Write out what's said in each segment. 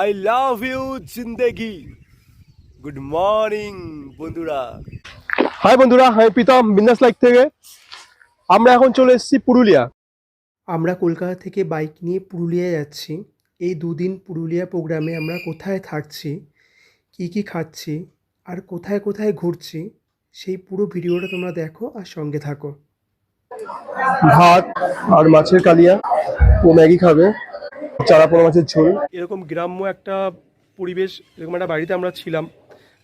I love you জিন্দেগি good morning বন্ধুরা। Hi বন্ধুরা হাই প্রীতম বিন্দাস লাইক থেকে। আমরা এখন চলে এসেছি পুরুলিয়া। আমরা কলকাতা থেকে বাইক নিয়ে পুরুলিয়া যাচ্ছি। এই দুদিন পুরুলিয়া প্রোগ্রামে আমরা কোথায় থাকছি কি কি খাচ্ছি আর কোথায় কোথায় ঘুরছি সেই পুরো ভিডিওটা তোমরা দেখো আর সঙ্গে থাকো। ভাত আর মাছের কালিয়া ও ম্যাগি খাবে। চারা পোনা মাছের ঝোল। এরকম গ্রাম্য একটা পরিবেশ, এরকম একটা বাড়িতে আমরা ছিলাম।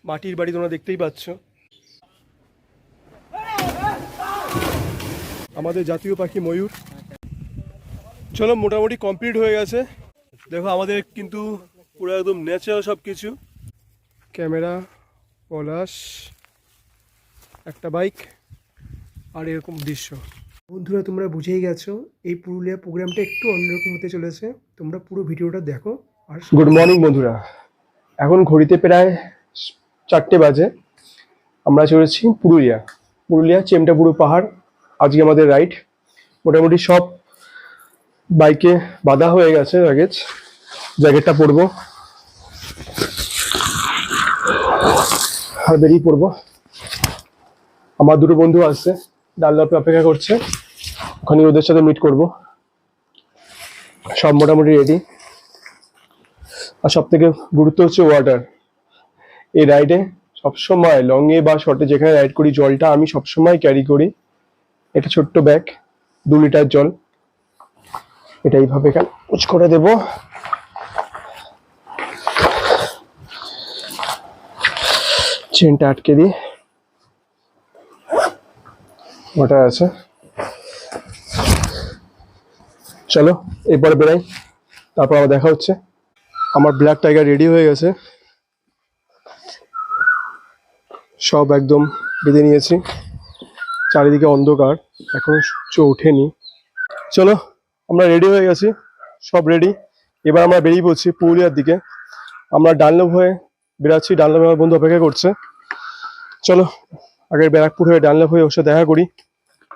মাটির বাড়ি তোমরা দেখতেই পাচ্ছ। আমাদের জাতীয় পাখি ময়ূর। চলো, মোটামুটি কমপ্লিট হয়ে গেছে। দেখো, আমাদের কিন্তু পুরো একদম ন্যাচারাল সব কিছু ক্যামেরা, পলাশ, একটা বাইক আর এরকম দৃশ্য। বন্ধুরা, তোমরা বুঝেই গেছো, এই পুরুলিয়া প্রোগ্রামটা একটু অন্যরকম হতে চলেছে। তোমরা পুরো ভিডিওটা দেখো আর গুড মর্নিং বন্ধুরা। এখন ঘড়িতে প্রায় চারটে বাজে। আমরা চলেছি পুরুলিয়া। পুরুলিয়া চেমটাপুরু পাহাড়, আজকে আমাদের রাইড মোটামুটি সব বাইকে বাধা হয়ে গেছে লাগেজ জ্যাকেটটা পরবো। আর বেরিয়ে পড়ব। আমার দুটো বন্ধু আসছে ডাল্লাপে অপেক্ষা করছে। ওখানে ওদের সাথে মিট করব। সব মোটামুটি রেডি আর সব থেকে গুরুত্ব হচ্ছে ওয়াটার এই রাইডে সবসময় লংয়ে বা শর্টে যেখানে রাইড করি, জলটা আমি সবসময় ক্যারি করি। একটা ছোট্ট ব্যাগ দু লিটার জল। এটা এইভাবে এখানে উচ করে দেব। চেনটা আটকে দিই। ওটা আছে। চলো, এরপরে বেরাই। তারপর আবার দেখা হচ্ছে। আমার ব্ল্যাক টাইগার রেডি হয়ে গেছে। সব একদম বেঁধে নিয়েছি। চারিদিকে অন্ধকার। এখনও সূর্য ওঠেনি। চলো, আমরা রেডি হয়ে গেছি। সব রেডি এবার আমরা বেরিয়ে পড়ছি পুরুলিয়ার দিকে। আমরা ডানলোভ হয়ে বেরাচ্ছি। ডানলোভে আমার বন্ধু অপেক্ষা করছে। চলো, আগের ব্যারাকপুর হয়ে ডানলোভ হয়ে ওর সাথে দেখা করি।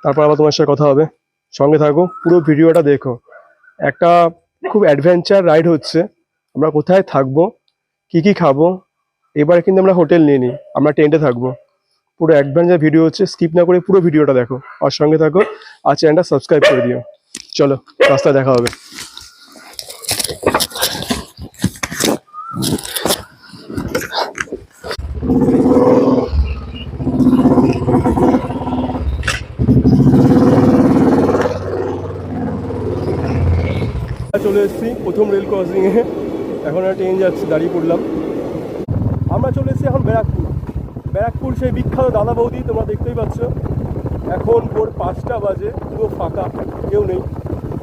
তারপর আবার তোমার সাথে কথা হবে। সঙ্গে থাকো, পুরো ভিডিওটা দেখো। একটা খুব অ্যাডভেঞ্চার রাইড হচ্ছে। আমরা কোথায় থাকব, কি কি খাব, এবারে কিন্তু আমরা হোটেল নিয়ে নিই। আমরা টেন্টে থাকব। পুরো অ্যাডভেঞ্চার ভিডিও হচ্ছে স্কিপ না করে পুরো ভিডিওটা দেখো। আর সঙ্গে থাকো, আর চ্যানেলটা সাবস্ক্রাইব করে দিও। চলো, রাস্তায় দেখা হবে চলে এসেছি প্রথম রেল ক্রসিং এ এখন একটা ট্রেন যাচ্ছে, দাঁড়িয়ে পড়লাম। আমরা চলে এসেছি এখন ব্যারাকপুর। ব্যারাকপুর সেই বিখ্যাত দাদা বৌদি, তোমরা দেখতেই পাচ্ছ। এখন ভোর পাঁচটা বাজে, পুরো ফাঁকা, কেউ নেই।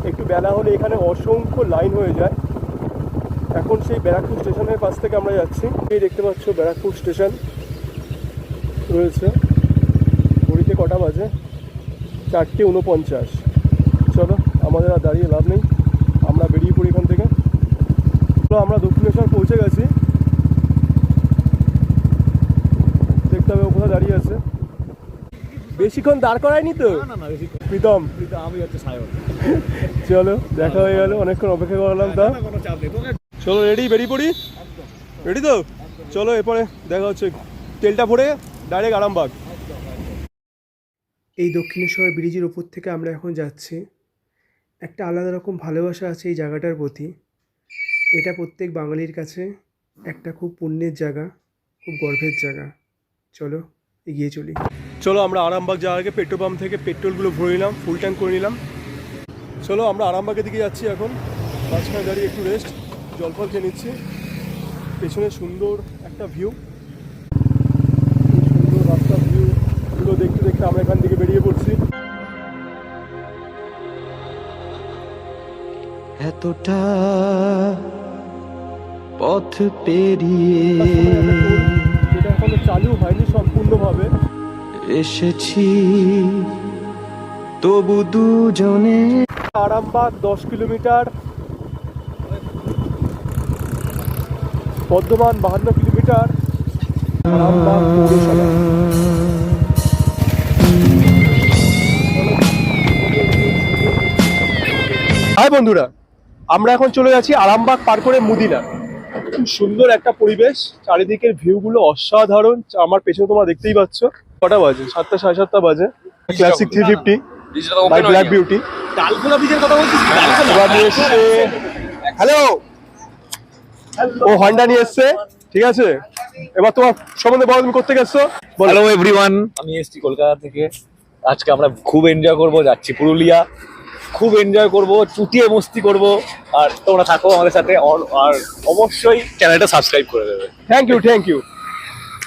একটু বেলা হলে এখানে অসংখ্য লাইন হয়ে যায়। এখন সেই ব্যারাকপুর স্টেশনের পাশ থেকে আমরা যাচ্ছি। এই দেখতে পাচ্ছ ব্যারাকপুর স্টেশন রয়েছে। ঘড়িতে কটা বাজে? চারটে উনপঞ্চাশ চলো, আমাদের আর দাঁড়িয়ে লাভ নেই আমরা বেরিয়ে পড়ি এখান থেকে তো আমরা দক্ষিণেশ্বর পৌঁছে গেছি। দেখতে হবে ও কোথায় দাঁড়িয়ে আছে। বেশিক্ষণ দাঁড় করায়নি তো? না না বেশি প্রীতম। আমি হচ্ছে সায়ন। চলো দেখা হয়ে গেল অনেকক্ষণ অপেক্ষা করলাম তা চলো রেডি বেরিয়ে পড়ি? রেডি তো? চলো এরপরে দেখা হচ্ছে। তেলটা ভরে ডাইরেক্ট আরামবাগ। এই দক্ষিণেশ্বর ব্রিজের ওপর থেকে আমরা এখন যাচ্ছি। একটা আলাদা রকম ভালোবাসা আছে এই জায়গাটার প্রতি। এটা প্রত্যেক বাঙালির কাছে একটা খুব পুণ্যের জায়গা খুব গর্বের জায়গা। চলো এগিয়ে চলি। চলো আমরা আরামবাগ যাওয়ার আগে পেট্রোল পাম্প থেকে পেট্রোলগুলো ভরে নিলাম ফুল ট্যাঙ্ক করে নিলাম। চলো আমরা আরামবাগের দিকে যাচ্ছি এখন। মাঝখানে দাঁড়িয়ে একটু রেস্ট জল ফল খেয়ে নিচ্ছি। পেছনে সুন্দর একটা ভিউ সুন্দর রাস্তার ভিউগুলো দেখতে দেখতে আমরা এখান থেকে বেরিয়ে পড়ছি। এতটা পথ পেরিয়ে যেটা এখনও চালু হয়নি সম্পূর্ণভাবে। এসেছি তবু দুজনে আরামবাগ দশ কিলোমিটার বর্ধমান বাহান্ন কিলোমিটার আরামবাগ হাই বন্ধুরা আমরা এখন চলে যাচ্ছি আরামবাগ পার করে মুদিনা। সুন্দর একটা পরিবেশ। চারিদিকের ভিউ গুলো অসাধারণ। আমার পেছনে তোমরা দেখতেই পাচ্ছ। কটা বাজে? সাতটা সাড়ে সাতটা বাজে। Classic three fifty by black beauty hello O Honda নিয়ে এসছে। ঠিক আছে? এবার তোমার সম্বন্ধে বলো তুমি করতে গেছো বলো। হ্যালো এভরিওয়ান আমি এসেছি কলকাতা থেকে। আজকে আমরা খুব এনজয় করব। যাচ্ছি পুরুলিয়া। খুব এনজয় করব চুটিয়ে মস্তি করব। আর তোমরা থাকো আমাদের সাথে। আর- অবশ্যই চ্যানেলটা সাবস্ক্রাইব করে দেবে। থ্যাংক ইউ থ্যাংক ইউ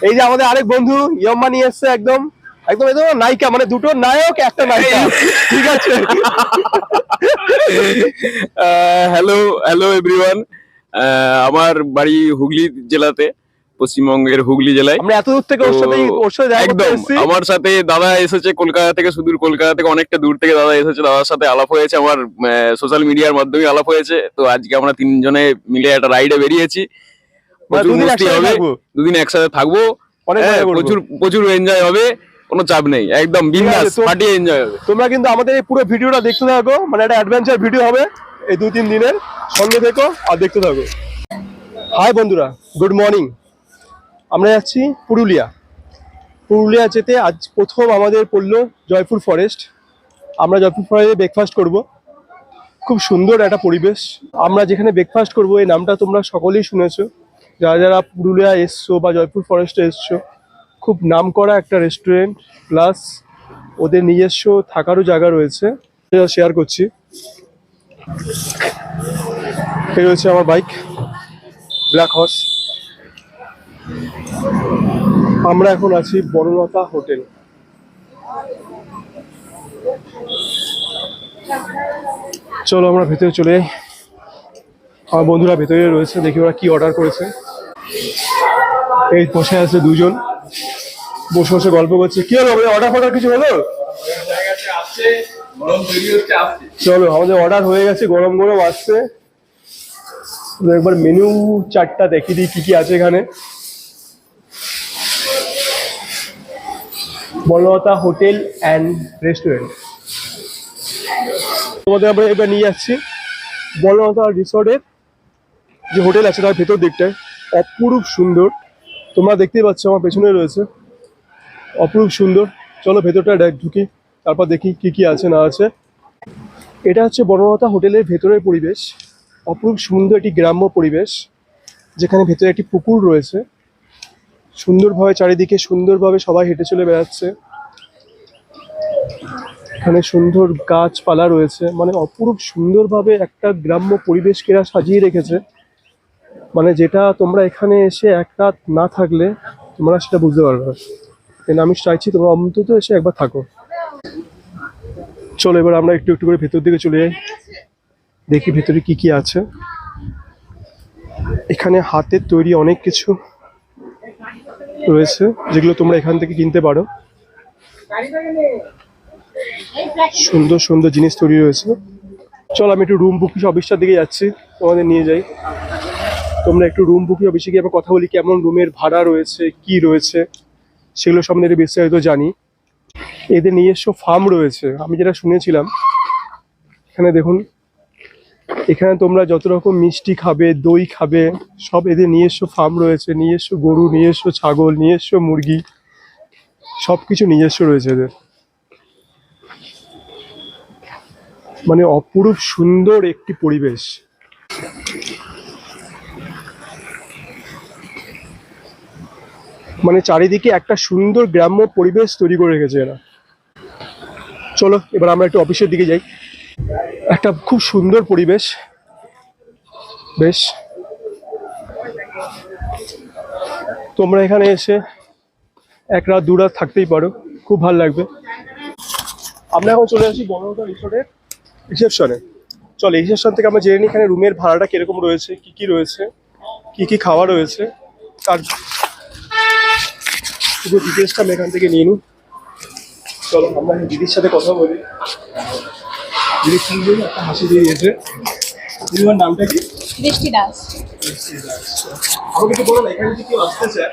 এই যে আমাদের আরেক বন্ধু ইয়ম্মা নিয়ে এসছে একদম। একদম একদম নায়িকা মানে দুটো নায়ক একটা নায়িকা। ঠিক আছে। হ্যালো হ্যালো এভরিওয়ান আমার বাড়ি হুগলি জেলাতে। পশ্চিমবঙ্গের হুগলি জেলায়। আমরা এত দূর থেকে ওর সাথে ওর সাথে একদম আমার সাথে দাদা এসেছে কলকাতা থেকে সুদূর কলকাতা থেকে অনেকটা দূর থেকে দাদা এসেছে দাদার সাথে আলাপ হয়েছে আমার সোশ্যাল মিডিয়ার মাধ্যমে আলাপ হয়েছে। তো আজকে আমরা তিনজনে মিলে একটা রাইডে বেরিয়েছি। মানে দুদিন একসাথে থাকব। হ্যাঁ। প্রচুর প্রচুর এনজয় হবে কোনো চাপ নেই একদম বিন্দাস এনজয় হবে। তোমরা কিন্তু আমাদের এই পুরো ভিডিওটা দেখতে থাকো মানে একটা অ্যাডভেঞ্চার ভিডিও হবে এই দু তিন দিনের সঙ্গে থেকো আর দেখতে থাকো। হাই বন্ধুরা গুড মর্নিং আমরা যাচ্ছি পুরুলিয়া। পুরুলিয়া যেতে আজ প্রথম আমাদের পড়ল জয়পুর ফরেস্ট আমরা জয়পুর ফরেস্টে ব্রেকফাস্ট করব। খুব সুন্দর একটা পরিবেশ। আমরা যেখানে ব্রেকফাস্ট করব, এই নামটা তোমরা সকলেই শুনেছো। যারা যারা পুরুলিয়া এসছো বা জয়পুর ফরেস্টে এসছো, খুব নামকরা একটা রেস্টুরেন্ট প্লাস ওদের নিজস্ব থাকারও জায়গা রয়েছে। শেয়ার করছি। এই রয়েছে আমার বাইক ব্ল্যাক হর্স আমরা এখন আছি বনলতা হোটেল। চলো আমরা ভেতরে চলে যাই। আমার বন্ধুরা ভেতরে রয়েছে, দেখি ওরা কি অর্ডার করেছে। এই বসে আছে দুজন। বসে বসে গল্প করছে। কি হলো অর্ডার ফর্ডার কিছু হলো? চলো, আমাদের অর্ডার হয়ে গেছে, গরম গরম আসছে। একবার মেনু চারটা দেখিয়ে দিই, কি কি আছে এখানে। Banalata hotel and restaurant. তোমাদের আমরা এবার নিয়ে যাচ্ছি বনলতা রিসর্টের যে হোটেল আছে তার ভেতর দিকটায়। অপরূপ সুন্দর। তোমরা দেখতেই পাচ্ছ আমার পেছনে রয়েছে। অপরূপ সুন্দর। চলো ভেতরটা দেখ ঢুকি, তারপর দেখি কি কি আছে, না আছে। এটা হচ্ছে বনলতা হোটেলের ভেতরের পরিবেশ। অপরূপ সুন্দর একটি গ্রাম্য পরিবেশ, যেখানে ভেতরে একটি পুকুর রয়েছে। সুন্দরভাবে, চারিদিকে সুন্দরভাবে সবাই হেঁটে চলে বেড়াচ্ছে। এখানে সুন্দর গাছপালা রয়েছে। মানে অপরূপ সুন্দরভাবে একটা গ্রাম্য পরিবেশকে এরা সাজিয়ে রেখেছে। মানে যেটা তোমরা এখানে এসে এক রাত না থাকলে তোমরা সেটা বুঝতে পারবে। না আমি চাইছি তোমরা অন্তত এসে একবার থাকো। চলো এবার আমরা একটু একটু করে ভেতর দিকে চলে যাই। দেখি ভেতরে কি কি আছে। এখানে হাতের তৈরি অনেক কিছু। রয়েছে, যেগুলো তোমরা এখান থেকে কিনতে পারো। সুন্দর সুন্দর জিনিস তৈরি রয়েছে। চল, আমি একটু রুম বুকিং অফিসটার দিকে যাচ্ছি, তোমাদের নিয়ে যাই। তোমরা একটু রুম বুকিং অফিসে গিয়ে আবার কথা বলি, কেমন রুমের ভাড়া রয়েছে, কি রয়েছে, সেগুলো সম্বন্ধে বিস্তারিত জানি। এদের নিজস্ব ফার্ম রয়েছে, আমি যেটা শুনেছিলাম, এখানে দেখুন এখানে তোমরা যত রকম মিষ্টি খাবে, দই খাবে, সব এদের নিজস্ব ফার্ম রয়েছে, নিজস্ব গরু, নিজস্ব ছাগল, নিজস্ব মুরগি সব কিছু নিজস্ব রয়েছে এদের। মানে অপরূপ সুন্দর একটি পরিবেশ। মানে চারিদিকে একটা সুন্দর গ্রাম্য পরিবেশ তৈরি করে রেখেছে এরা। চলো, এবার আমরা একটু অফিসের দিকে যাই। একটা খুব সুন্দর পরিবেশ। বেশ। তোমরা এখানে এসে এক রাত, দু রাত থাকতেই পারো। খুব ভালো লাগবে। আমরা এখন চলে আসি বনলতা রিসোর্টের রিসেপশনে চল রিসেপশন থেকে আমরা জেনে নিই এখানে রুমের ভাড়াটা কীরকম রয়েছে, কি কি রয়েছে, কি কি খাওয়া রয়েছে। তার ডিটেলসটা আমি এখান থেকে নিয়ে নিই। চলো, আমরা দিদির সাথে কথা বলি। সুন্দর একটা হাসি দিয়ে দিয়েছে দিদিমার নামটা কি? বৃষ্টি দাস। আমাকে একটু বলো এখানে যদি কেউ আসতে চায়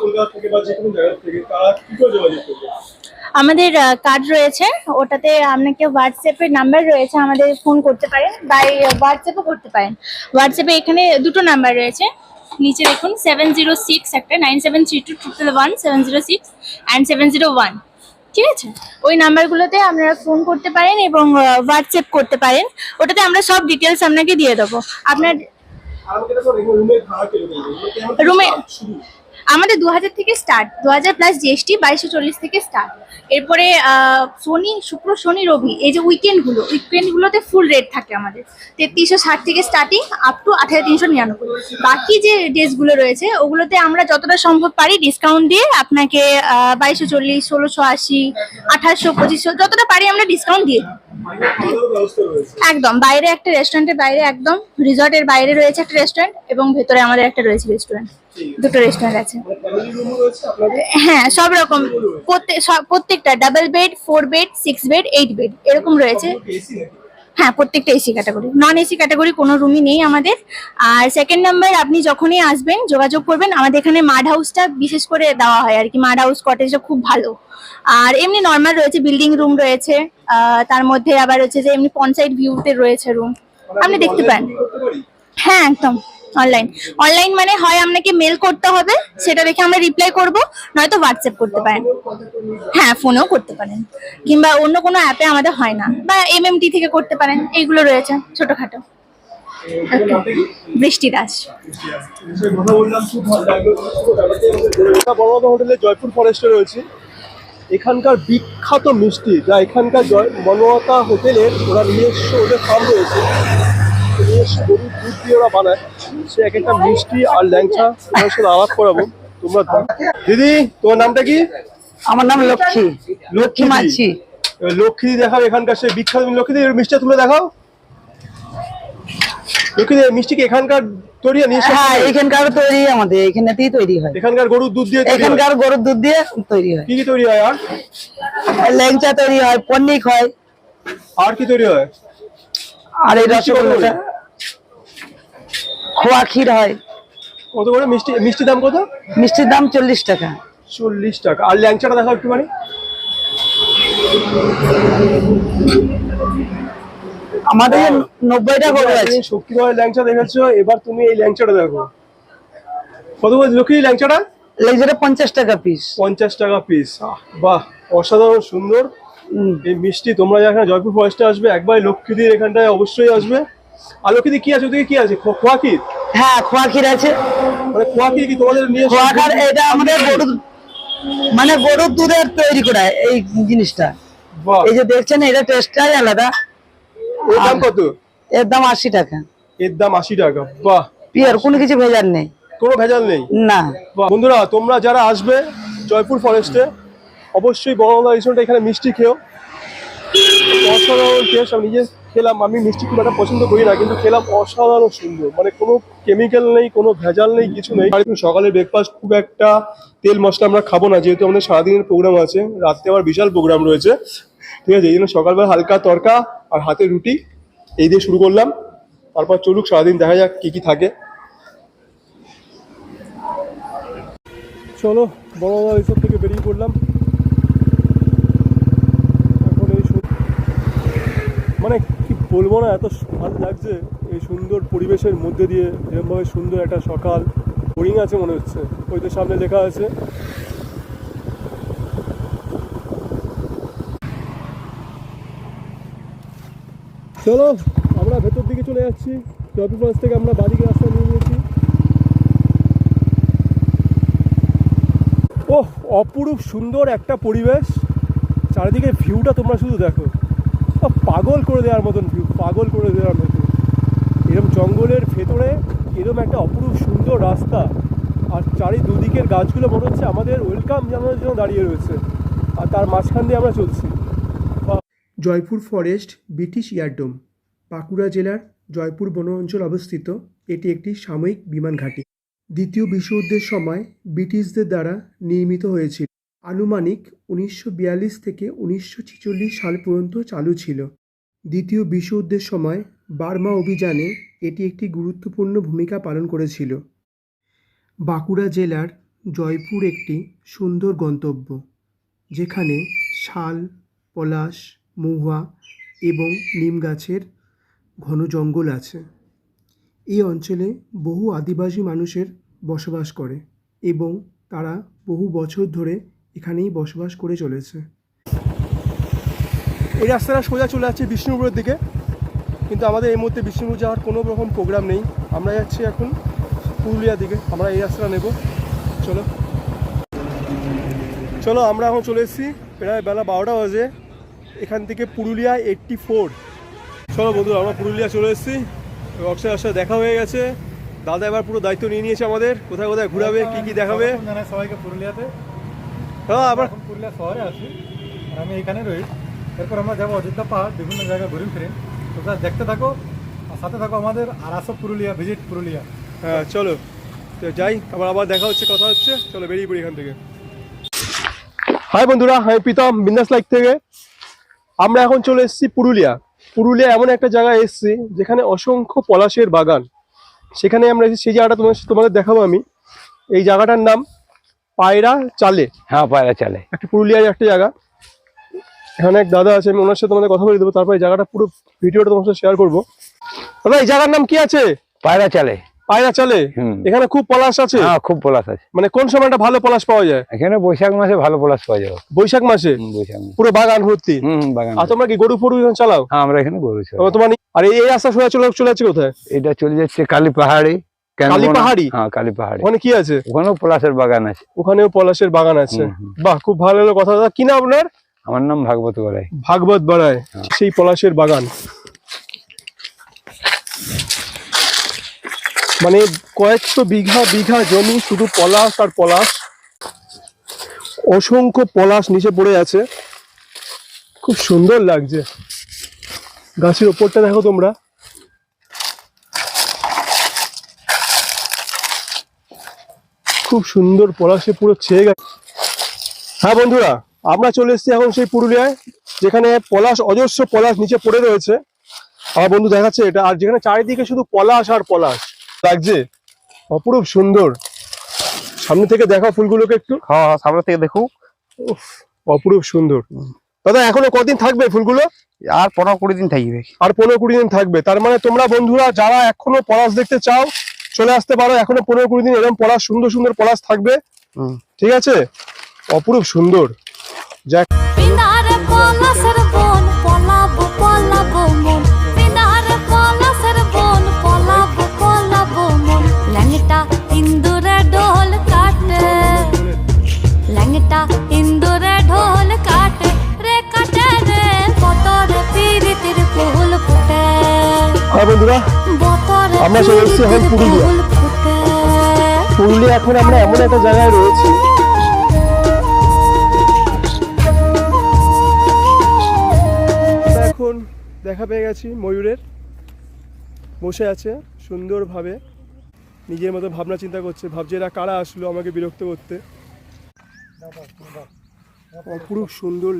কলকাতা থেকে বা যে কোনো জায়গা থেকে তারা কি করে যোগাযোগ করবে? আমাদের কার্ড রয়েছে। ওটাতে আপনাকে হোয়াটসঅ্যাপের নাম্বার রয়েছে আমাদের ফোন করতে পারেন। বাই হোয়াটসঅ্যাপও করতে পারেন। হোয়াটসঅ্যাপে এখানে দুটো নাম্বার রয়েছে। নিচে দেখুন সেভেন জিরো সিক্স একটা nine seven three two triple one seven zero six and seven zero one ঠিক আছে? ওই নাম্বারগুলোতে আপনারা ফোন করতে পারেন এবং হোয়াটসঅ্যাপ করতে পারেন। ওটাতে আমরা সব ডিটেলস আপনাকে দিয়ে দেবো। আপনার রুমে আমাদের দু হাজার থেকে স্টার্ট দু হাজার প্লাস জিএসটি বাইশশো চল্লিশ থেকে স্টার্ট এরপরে শনি, শুক্র, শনি, রবি, এই যে উইকেন্ডগুলো উইকেন্ডগুলোতে ফুল রেট থাকে আমাদের। তেত্রিশশো ষাট থেকে স্টার্টিং আপ টু আঠারো তিনশো নিরানব্বই। বাকি যে ডেজগুলো রয়েছে, ওগুলোতে আমরা যতটা সম্ভব পারি ডিসকাউন্ট দিয়ে আপনাকে বাইশশো চল্লিশ, ষোলোশো আশি আঠাশশো পঁচিশশো, যতটা পারি আমরা ডিসকাউন্ট দিয়ে দিই। একদম, বাইরে একটা রেস্টুরেন্টের বাইরে একদম রিসর্টের বাইরে রয়েছে একটা রেস্টুরেন্ট এবং ভেতরে আমাদের একটা রয়েছে রেস্টুরেন্ট দুটো রেস্টুরেন্ট আছে। হ্যাঁ সব রকম প্রত্যেকটা double bed four bed six bed eight bed এরকম রয়েছে। হ্যাঁ প্রত্যেকটা AC category non AC category কোনো রুমই নেই আমাদের। আর সেকেন্ড নাম্বার আপনি যখনই আসবেন, যোগাযোগ করবেন, আমাদের এখানে মাড হাউসটা বিশেষ করে দেওয়া হয় আর কি। মাড হাউস কটেজটা খুব ভালো। আর এমনি নর্মাল রয়েছে বিল্ডিং রুম রয়েছে তার মধ্যে আবার রয়েছে যে এমনি পঞ্চায়েত ভিউতে রয়েছে রুম আপনি দেখতে পান। হ্যাঁ একদম। অনলাইন অনলাইন মানে হয় আপনাকে মেল করতে হবে, সেটা দেখে আমরা রিপ্লাই করব, নয়তো হোয়াটসঅ্যাপ করতে পারেন। হ্যাঁ ফোনেও করতে পারেন। কিংবা অন্য কোনো অ্যাপে আমাদের হয় না। বা এমএমটি থেকে করতে পারেন, এইগুলো রয়েছে ছোটখাটো. বৃষ্টি দাস জয়পুর রয়েছে। এখানকার বিখ্যাত মিষ্টি, যা এখানকার হোটেলের ওরা নিজস্ব ওদের ফার্ম রয়েছে। দুধ দিয়ে ওরা বানায় সে এক একটা মিষ্টি আর ল্যাংচা তোমার সাথে আলাপ করাবো তোমরা দিদি তোমার নামটা কি? আমার নাম লক্ষ্মী। লক্ষ্মী মাছি লক্ষ্মী দেখাও এখানকার সে বিখ্যাত লক্ষ্মী দি মিষ্টিটা তুলে দেখাও। লক্ষ্মী দি মিষ্টি কি এখানকার তৈরি হয় হ্যাঁ এখানকার তৈরি আমাদের এখানেতেই তৈরি হয়। এখানকার গরুর দুধ দিয়ে এখানকার গরুর দুধ দিয়ে তৈরি হয়। কি কি তৈরি হয় আর? ল্যাংচা তৈরি হয় পনিক হয়। আর কি তৈরি হয়? আর এই মিষ্টি রসগোল্লাটা করে? খোয়া ক্ষীর হয়। কত করে? মিষ্টি মিষ্টি দাম কত? মিষ্টির দাম চল্লিশ টাকা। চল্লিশ টাকা। আর ল্যাংচাটা দেখাও একটুখানি। আমাদের নব্বইটা গরু আছে। তুমি শক্তিগড়ের ল্যাংচা দেখেছ এবার তুমি এই ল্যাংচাটা দেখো। কত করে লক্ষ্মী ল্যাংচাটা? লেগেছে পঞ্চাশ টাকা পিস পঞ্চাশ টাকা পিস বাহ অসাধারণ সুন্দর। এই মিষ্টি তোমরা যখন জয়পুর ফরেস্টে আসবে একবার লক্ষ্মীদির এখানটায় অবশ্যই আসবে। লক্ষ্মীদি কি আছে? ওদিকে কি আছে? খোয়া ক্ষীর? হ্যাঁ খোয়া ক্ষীর আছে। মানে খোয়া ক্ষীর কি তোমাদের নিয়ে খোয়া এটা আমাদের গরুর মানে গরুর দুধের তৈরি করা এই জিনিসটা। এই যে দেখছেন এটা টেস্টটাই আলাদা। এর দাম কত? এর দাম আশি টাকা। এর দাম আশি টাকা বাহ। পিওর কোনো কিছু ভেজাল নেই। কোনো ভেজাল নেই? না। বন্ধুরা তোমরা যারা আসবে জয়পুর ফরেস্টে অবশ্যই বড় রিসোর্টে এখানে মিষ্টি খেও। অসাধারণ টেস্ট আমি নিজে খেলাম, আমি মিষ্টি খুব একটা পছন্দ করি না, কিন্তু খেলাম অসাধারণ সুন্দর। মানে কোনো কেমিক্যাল নেই, কোনো ভেজাল নেই, কিছু নেই। সকালে ব্রেকফাস্ট খুব একটা তেল মশলা আমরা খাব না, যেহেতু আমাদের সারাদিনের প্রোগ্রাম আছে, রাত্রে আবার বিশাল প্রোগ্রাম রয়েছে। ঠিক আছে, এই জন্য সকালবেলা হালকা তরকা আর হাতে রুটি, এই দিয়ে শুরু করলাম। তারপর চলুক, সারাদিন দেখা যাক কী কী থাকে। চলো বড়মাদা এইসব থেকে বেরিয়ে পড়লাম। মানে বলব না, এত ভালো লাগছে এই সুন্দর পরিবেশের মধ্যে দিয়ে যেরকমভাবে সুন্দর একটা সকাল। বোরিং আছে মনে হচ্ছে। ওই তো সামনে লেখা আছে। চলো, আমরা ভেতর দিকে চলে যাচ্ছি। জয়পুর ফরেস্ট থেকে আমরা বাদিকে রাস্তা নিয়ে নিয়েছি। ও অপরূপ সুন্দর একটা পরিবেশ। চারিদিকে ভিউটা তোমরা শুধু দেখো। পাগল করে দেওয়ার মতন ভিউ পাগল করে দেওয়ার মতন এরকম জঙ্গলের ভেতরে এরকম একটা অপরূপ সুন্দর রাস্তা, আর চারি দুদিকের গাছগুলো মনে হচ্ছে আমাদের ওয়েলকাম জানানোর জন্য দাঁড়িয়ে রয়েছে। আর তার মাঝখান দিয়ে আমরা চলছি। Joypur forest British airdrome Bankura জেলার জয়পুর বন অঞ্চল অবস্থিত। এটি একটি সাময়িক বিমান ঘাঁটি। দ্বিতীয় বিশ্বযুদ্ধের সময় ব্রিটিশদের দ্বারা নির্মিত হয়েছিল। আনুমানিক উনিশশো বিয়াল্লিশ থেকে উনিশশো ছেচল্লিশ সাল পর্যন্ত চালু ছিল। দ্বিতীয় বিশ্বযুদ্ধের সময় বার্মা অভিযানে এটি একটি গুরুত্বপূর্ণ ভূমিকা পালন করেছিল। বাঁকুড়া জেলার জয়পুর একটি সুন্দর গন্তব্য, যেখানে শাল, পলাশ, মহুয়া এবং নিম গাছের ঘন জঙ্গল আছে। এই অঞ্চলে বহু আদিবাসী মানুষের বসবাস করে এবং তারা বহু বছর ধরে এখানেই বসবাস করে চলেছে। এই রাস্তাটা সোজা চলে যাচ্ছে বিষ্ণুপুরের দিকে। কিন্তু আমাদের এই মুহূর্তে বিষ্ণুপুর যাওয়ার কোনো রকম প্রোগ্রাম নেই। আমরা যাচ্ছি এখন পুরুলিয়ার দিকে। আমরা এই রাস্তাটা নেব। চলো। চলো আমরা এখন চলে এসেছি প্রায় বেলা বারোটা বাজে। এখান থেকে পুরুলিয়া এইট্টি ফোর চলো বন্ধুরা আমরা পুরুলিয়া চলে এসেছি। অক্ষয়ের সাথে দেখা হয়ে গেছে। দাদা এবার পুরো দায়িত্ব নিয়ে নিয়েছে আমাদের। কোথায় কোথায় ঘুরাবে কি কি দেখাবে? সবাইকে পুরুলিয়াতে। হ্যাঁ আবার এখন পুরুলিয়া শহরে আছি আর আমি এখানে রই। এরপর আমরা যাব অযোধ্যা পাহাড় বিভিন্ন জায়গায় ঘুরে ফিরে তোমরা দেখতে থাকো আর সাথে থাকো আমাদের আর আসো পুরুলিয়া ভিজিট পুরুলিয়া। হ্যাঁ চলো। তো যাই আবার আবার দেখা হচ্ছে কথা হচ্ছে। চলো বেরিয়ে পড়ি এখান থেকে। হাই বন্ধুরা আমি প্রীতম বিন্দাস লাইক থেকে। আমরা এখন চলে এসেছি পুরুলিয়া। পুরুলিয়া এমন একটা জায়গায় এসেছি যেখানে অসংখ্য পলাশের বাগান। সেখানে আমরা এসেছি সেই জায়গাটা তোমার তোমাদের দেখাবো আমি। এই জায়গাটার নাম পায়রা চালে। হ্যাঁ পায়রা চালে। একটা পুরুলিয়ার একটা জায়গা। এখানে এক দাদা আছে আমি ওনার সাথে তোমাদের কথা বলে দেবো। তারপরে জায়গাটা পুরো ভিডিওটা তোমার সাথে শেয়ার করব। দাদা এই জায়গার নাম কি আছে? পায়রা চালে। পায়রা চালে? এখানে খুব পলাশ আছে? হ্যাঁ খুব পলাশ আছে। মানে কোন সময়টা ভালো পলাশ পাওয়া যায়? এখানে বৈশাখ মাসে ভালো পলাশ পাওয়া যাবে বৈশাখ মাসে? বৈশাখ পুরো বাগান ভর্তি? বাগান আর তোমরা কি গরু ফরু এখানে চালাও? হ্যাঁ আমরা এখানে গরু চড়াই। ও, তোমার আর এই এই রাস্তা সোজা চলে চলে যাচ্ছে কোথায়? এটা চলে যাচ্ছে কালী পাহাড়ি। কেন কালী পাহাড়ি? হ্যাঁ কালী পাহাড়ি। ওখানে কি আছে? ওখানেও পলাশের বাগান আছে। ওখানেও পলাশের বাগান আছে। বাহ খুব ভালো কথা। কি না আপনার? আমার নাম ভাগবত ভাগবত হ্যাঁ। সেই পলাশের বাগান। মানে কয়েকশো বিঘা বিঘা জমি শুধু পলাশ আর পলাশ। অসংখ্য পলাশ নিচে পড়ে আছে। খুব সুন্দর লাগছে। গাছের ওপরটা দেখো তোমরা। খুব সুন্দর পলাশে পুরো ছেয়ে গেছে। হ্যাঁ বন্ধুরা আমরা চলে এসেছি এখন সেই পুরুলিয়ায় যেখানে পলাশ অজস্র পলাশ নিচে পড়ে রয়েছে। আমার বন্ধু দেখাচ্ছে এটা আর যেখানে চারিদিকে শুধু পলাশ আর পলাশ। লাগছে অপরূপ সুন্দর। সামনে থেকে দেখা ফুলগুলোকে একটু। হ্যাঁ সামনে থেকে দেখো উফ, অপরূপ সুন্দর। দাদা এখনও কদিন থাকবে ফুলগুলো? আর পনেরো কুড়ি দিন থাকবে। আর পনেরো কুড়ি দিন থাকবে। তার মানে তোমরা বন্ধুরা যারা এখনও পলাশ দেখতে চাও চলে আসতে পারো। এখনও পনেরো কুড়ি দিন এরকম পলাশ সুন্দর সুন্দর পলাশ থাকবে। হুম। ঠিক আছে? অপরূপ সুন্দর। যাক। আমরা চলে এসেছি এখন পুরুলিয়া। পুরুলিয়া এখন আমরা এমন একটা জায়গায় রয়েছি। এখন দেখা পেয়ে গেছি ময়ূরের। বসে আছে সুন্দরভাবে। নিজের মতো ভাবনা চিন্তা করছে। ভাবছে এরা কারা আসলো আমাকে বিরক্ত করতে। অপরূপ সুন্দর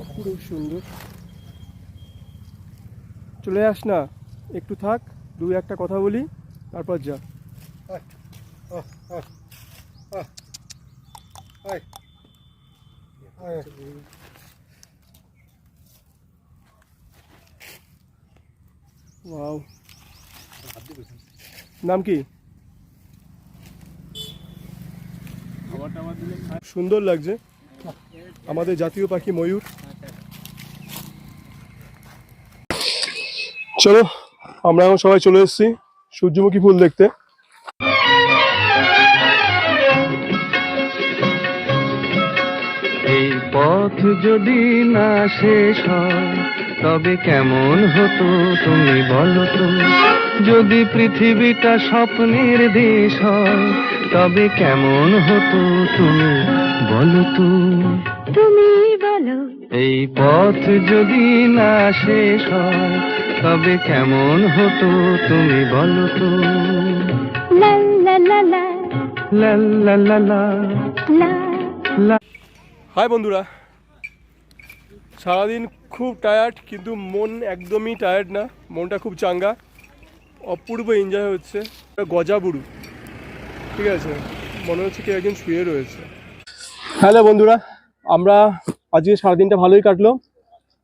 অপরূপ সুন্দর। চলে আস না। একটু থাক দুই একটা কথা বলি তারপর যা। নাম কি? সুন্দর লাগছে। আমাদের জাতীয় পাখি ময়ূর। চলো আমরা এখন সবাই চলে এসেছি সূর্যমুখী ফুল দেখতে। এই পথ যদি না শেষ হয় তবে কেমন হতো তুমি বলো তো? যদি পৃথিবীটা স্বপ্নের দেশ হয় তবে কেমন হতো তুমি বলো তো? তুমি বলো এই পথ যদি না শেষ হয় তবে কেমন হতো তুমি বলো তো? হাই বন্ধুরা সারাদিন খুব টায়ার্ড কিন্তু মন একদমই টায়ার্ড না মনটা খুব চাঙ্গা। অপূর্ব এনজয় হচ্ছে। গজাবুড়ু ঠিক আছে? মনে হচ্ছে কেউ একজন শুয়ে রয়েছে। হ্যালো বন্ধুরা আমরা আজকে সারাদিনটা ভালোই কাটলো।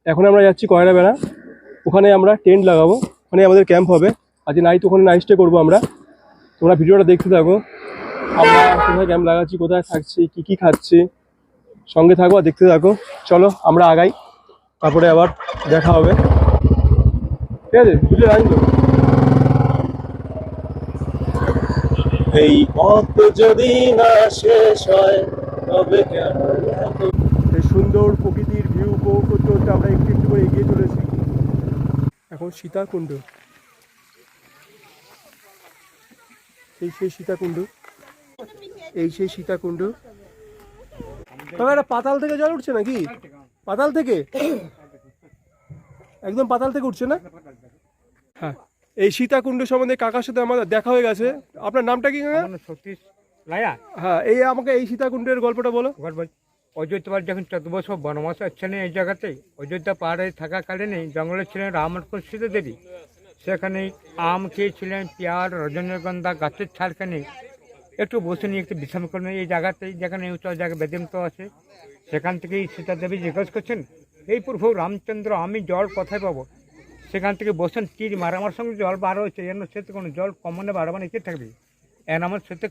এখন আমরা যাচ্ছি কয়রা বেড়া। ওখানে আমরা টেন্ট লাগাবো। ওখানে আমাদের ক্যাম্প হবে। আজকে নাইট ওখানে নাইট স্টে করব আমরা। তোমরা ভিডিওটা দেখতে থাকো। আমরা কোথায় ক্যাম্প লাগাচ্ছি, কোথায় থাকছি, কি কি খাচ্ছি, সঙ্গে থাকো আর দেখতে থাকো। চলো, আমরা আগাই। তারপরে আবার দেখা হবে। ঠিক আছে? বুঝলে রাখি তো এই পথ যদি না শেষ হয়, তবে এই সুন্দর প্রকৃতির ভিউ উপভোগ করতে করতে আমরা একটু একটু করে এগিয়ে চলেছি। এখন সীতাকুণ্ড। এই সেই সীতাকুণ্ড। এই সেই সীতাকুণ্ড। তবে একটা পাতাল থেকে জল উঠছে নাকি? পাতাল থেকে? একদম পাতাল থেকে উঠছে না? হ্যাঁ এই সীতাকুণ্ড সম্বন্ধে কাকার সাথে আমাদের দেখা হয়ে গেছে। আপনার নামটা কি সতীশ লায়া। হ্যাঁ এই আমাকে এই সীতাকুণ্ডের গল্পটা বলো। গর্ব অযোধ্যা পাহাড় যখন চোদ্দ বছর বনবাস ছিলেন এই জায়গাতে, অযোধ্যা পাহাড়ে থাকাকালীন জঙ্গলে ছিলেন রামলক্ষ্মণ সীতা দেবী সেখানে আম খেয়েছিলেন, পেয়ার, রজনীগন্ধা, গাছের ছাড়খানে একটু বসে নিয়ে একটু বিশ্রাম করলেন এই জায়গাতেই, যেখানে উঁচু জায়গা বেদিন্ত আছে। সেখান থেকেই সীতা দেবী জিজ্ঞেস করছেন, এই প্রভু রামচন্দ্র, আমি জল কোথায় পাবো? সেখান থেকে বসেন তীর মারামার সঙ্গে জল বার হয়েছে এর সেতে কোনো জল কমনে বাড়াবানি কে থাকবে? এর আমার সেতে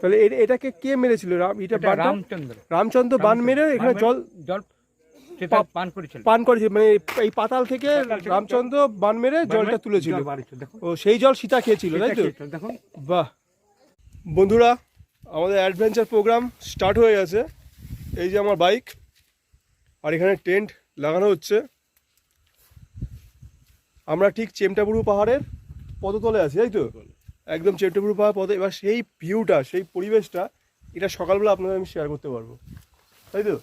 তাহলে এটাকে কে মেরেছিল? রাম এটা এটা রামচন্দ্র। রামচন্দ্র বান মেরে এখানে জল জল পান করেছিল। পান করেছিল। মানে এই পাতাল থেকে রামচন্দ্র বান মেরে জলটা তুলেছিল। ও সেই জল সীতা খেয়েছিল তাই তো? দেখুন বাহ। বন্ধুরা আমাদের অ্যাডভেঞ্চার প্রোগ্রাম স্টার্ট হয়ে গেছে। এই যে আমার বাইক আর এখানে টেন্ট লাগানো হচ্ছে। আমরা ঠিক চেমটাপুরু পাহাড়ের পদতলে আছি তাই তো? একদম চেমটাপুরু পাহাড় পথে এবার সেই ভিউটা সেই পরিবেশটা এটা সকালবেলা আপনাদের আমি শেয়ার করতে পারব। তাই তো?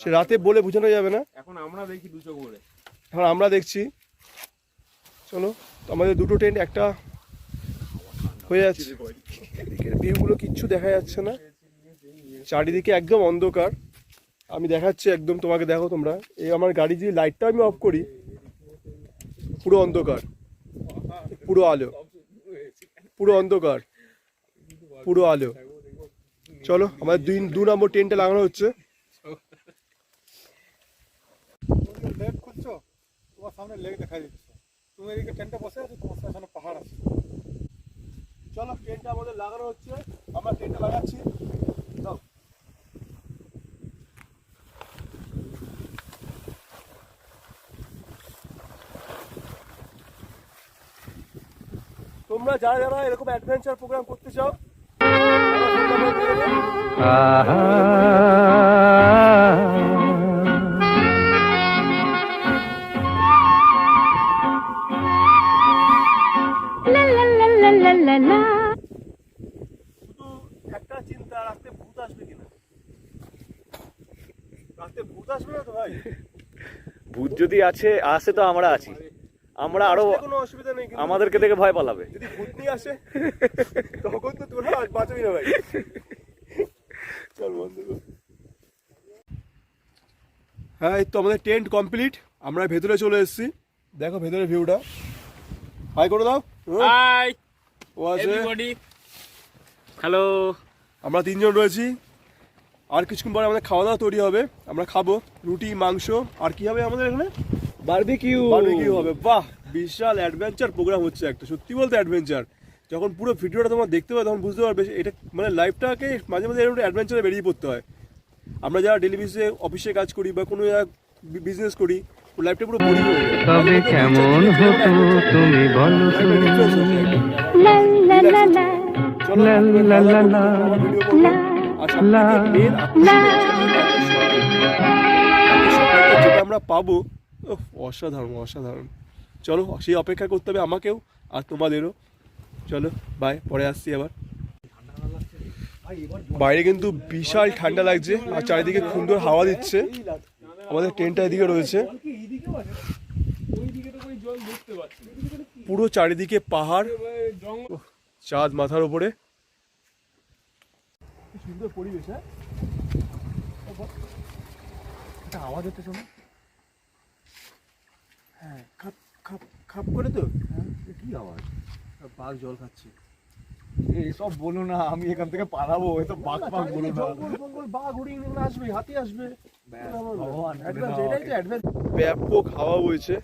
সে রাতে বলে বোঝানো যাবে না। এখন আমরা দেখি দুশো করে এখন আমরা দেখছি। চলো আমাদের দুটো টেন্ট একটা হয়ে যাচ্ছে। এদিকের ভিউগুলো কিচ্ছু দেখা যাচ্ছে না। চারিদিকে একদম অন্ধকার। আমি দেখাচ্ছি একদম তোমাকে দেখো তোমরা। এই আমার গাড়ি যদি লাইটটা আমি অফ করি। পুরো অন্ধকার। পুরো আলো। পুরো অন্ধকার, পুরো আলো। চলো আমাদের দুই, দু নম্বর টেন্টটা লাগানো হচ্ছে। তোমার সামনে লেক দেখা বসে পাহাড় আছে। চলো ট্রেনটা আমাদের লাগানো হচ্ছে। আমরা ট্রেনটা লাগাচ্ছি। তোমরা যারা যারা এরকম অ্যাডভেঞ্চার প্রোগ্রাম করতে চাও একটা চিন্তা ভূত আসবে ভূত আসবে না তো ভাই? যদি আছে, আসে তো আমরা আছি। আমরা আরও কোনো অসুবিধা নেই আমাদেরকে দেখে ভয় পালাবে। যদি ভূত নিয়ে আসে তখন তো তোরা আর বাঁচাবি না ভাই। চল বন্ধু। হ্যাঁ এই তো আমাদের টেন্ট কমপ্লিট। আমরা ভেতরে চলে এসেছি। দেখো ভেতরের ভিউটা। হাই করে দাও। হাই। ও আছে। হ্যালো আমরা তিনজন রয়েছি। আর কিছুক্ষণ পরে আমাদের খাওয়া দাওয়া তৈরি হবে। আমরা খাব রুটি মাংস। আর কি হবে আমাদের এখানে? বারবিকিউ বারবিকিউ হবে। বাহ বিশাল অ্যাডভেঞ্চার প্রোগ্রাম হচ্ছে একটা। সত্যি বলতে অ্যাডভেঞ্চার যখন পুরো ভিডিওটা তোমার দেখতে পাবে তখন বুঝতে পারবে এটা মানে লাইফটাকে মাঝে মাঝে এরকম অ্যাডভেঞ্চারে বেরিয়ে পড়তে হয়। আমরা যারা ডেলি বেসিসে অফিসে কাজ করি বা কোনো বিজনেস করি লাইফটা পুরো বোরিং হয়ে যায়। তবে কেমন হতো তুমি বলো আমরা পাবো। অসাধারণ অসাধারণ। চলো, সেই অপেক্ষা করতে হবে আমাকেও আর তোমাদেরও। চলো বাই পরে আসছি আবার। বাইরে কিন্তু বিশাল ঠান্ডা লাগছে আর চারিদিকে সুন্দর হাওয়া দিচ্ছে। আমাদের টেন্টটা এদিকে রয়েছে। পুরো চারিদিকে পাহাড়। চাঁদ মাথার উপরে। সুন্দর পরিবেশ হ্যাঁ? আওয়াজ হচ্ছে শোনো হ্যাঁ খাপ করে তো? হ্যাঁ কি আওয়াজ? বাঘ জল খাচ্ছে। এইসব বলো না আমি এখান থেকে পালাবো এ তো বাঘ বাঘ বলো না বাঘ হরিণ আসবে হাতি আসবে। ভগবান ব্যাপক হাওয়া বইছে।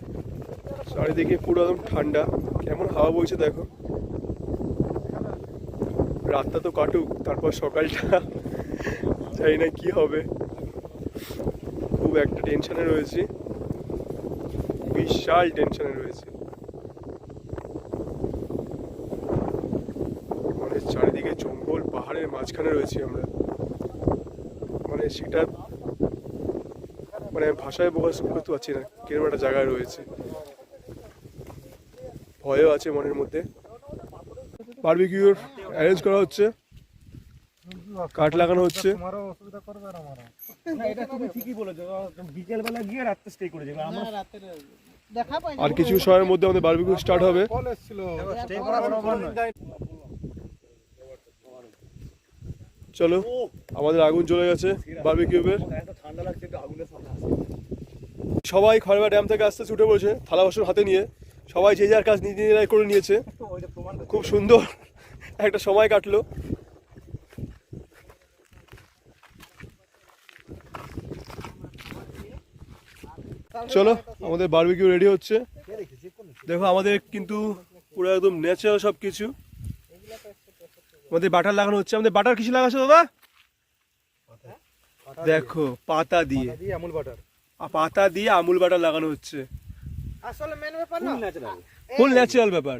চারিদিকে পুরো একদম ঠান্ডা। কেমন হাওয়া বইছে দেখো। রাতটা তো কাটুক তারপর সকালটা। জানি না কি হবে। খুব একটা টেনশনে রয়েছি। বিশাল টেনশনে রয়েছে মানে চারিদিকে জঙ্গল পাহাড়ের মাঝখানে রয়েছি আমরা। মানে সেটা মানে ভাষায় প্রকাশ করতে পারছি না কীরকম একটা জায়গায় রয়েছে। ভয়ও আছে মনের মধ্যে। বারবিকিউর অ্যারেঞ্জ করা হচ্ছে। কাঠ লাগানো হচ্ছে। তোমারও অসুবিধা করবে আর আমারও। এটা তুমি ঠিকই বলেছ। বিকেল বেলা গিয়ে রাত্রে স্টে করে যাবে। আমরা আর কিছু সময়ের মধ্যে আমাদের বারবিকিউ স্টার্ট হবে কল এসেছিল চলো, আমাদের আগুন চলে গেছে বারবিকিউবের সবাই খড়বা ড্যাম থেকে আসতে ছুটে পড়েছে, থালা বাসন হাতে নিয়ে। সবাই যে যার কাজ নিজে নিজেরাই করে নিয়েছে। খুব সুন্দর একটা সময় কাটলো। চলো, আমাদের বারবিকিউ রেডি হচ্ছে। দেখো, আমাদের কিন্তু পুরো একদম ন্যাচারাল সব কিছু আমাদের বাটার লাগানো হচ্ছে। আমাদের বাটার কিছু লাগাচ্ছে দাদা? দেখো পাতা দিয়ে। আমুল বাটার। আর পাতা দিয়ে আমুল বাটার লাগানো হচ্ছে। আসলে মেন ব্যাপার না। ফুল ন্যাচারাল ব্যাপার।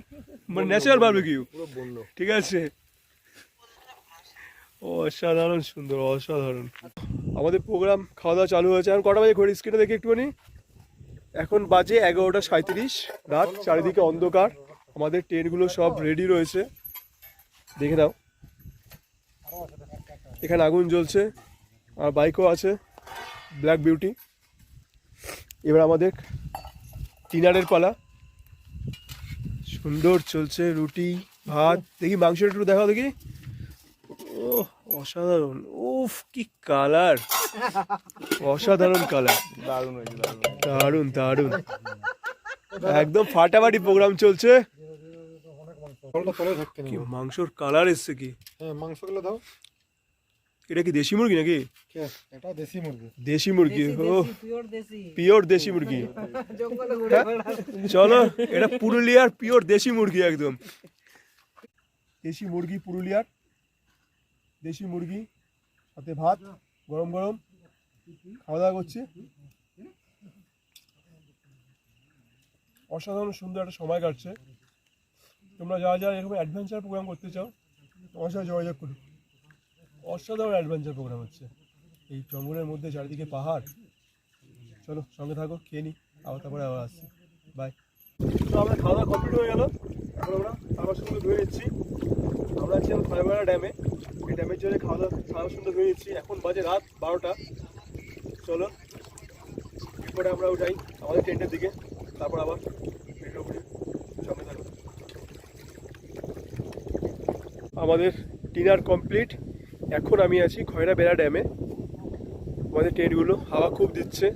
মানে ন্যাচারাল বারবিকিউ ঠিক আছে? অসাধারণ সুন্দর অসাধারণ। আমাদের প্রোগ্রাম খাওয়া দাওয়া চালু হয়েছে। এখন কটা বাজে ঘড়ি স্ক্রিনে দেখি একটুখানি? এখন বাজে এগারোটা সাঁত্রিশ রাত চারিদিকে অন্ধকার। আমাদের ট্রেনগুলো সব রেডি রয়েছে। দেখে দাও এখানে আগুন জ্বলছে আর বাইকও আছে ব্ল্যাক বিউটি এবার আমাদের ডিনারের পালা। সুন্দর চলছে রুটি ভাত। দেখি মাংসটা একটু দেখাও দেখি। ও অসাধারণ। উফ কি কালার অসাধারণ কালার দারুণ দারুণ দারুণ একদম ফাটাফাটি প্রোগ্রাম চলছে। কলটা তলে থাকতে কি মাংসর কালার এসছে কি? হ্যাঁ মাংসগুলো দাও। এটা কি দেশি মুরগি নাকি? এটা দেশি মুরগি। দেশি মুরগি ও। পিওর দেশি। মুরগি। চলো এটা পুরুলিয়ার পিওর দেশি মুরগি একদম। দেশি মুরগি পুরুলিয়ার দেশি মুরগি সাথে ভাত গরম গরম। খাওয়া দাওয়া করছি। অসাধারণ সুন্দর একটা সময় কাটছে। তোমরা যারা যারা এরকম অ্যাডভেঞ্চার প্রোগ্রাম করতে চাও, তোমার সাথে যোগাযোগ করো অসাধারণ অ্যাডভেঞ্চার প্রোগ্রাম হচ্ছে। এই জঙ্গলের মধ্যে চারিদিকে পাহাড়। চলো, সঙ্গে থাকো, খেয়ে নি, আবার তারপরে আবার আসছি। বাই তো আমরা খাওয়া দাওয়া কমপ্লিট হয়ে গেল। এখন আমরা খাবার সুন্দর ধুয়ে নিচ্ছি। আমরা আছি খয়বাড়া ড্যামে। এই ড্যামের জন্য খাওয়া দাওয়া, খাওয়া সুন্দর ধুয়ে নিচ্ছি। এখন বাজে রাত বারোটা। চলো, এরপরে আমরা উঠাই আমাদের টেন্টের দিকে। তারপর আবার ভিডিও করি সঙ্গে থাকো আমাদের ডিনার কমপ্লিট। এখন আমি আছি খয়রা বেড়া ড্যামে। আমাদের টেন্টগুলো হাওয়া খুব দিচ্ছে।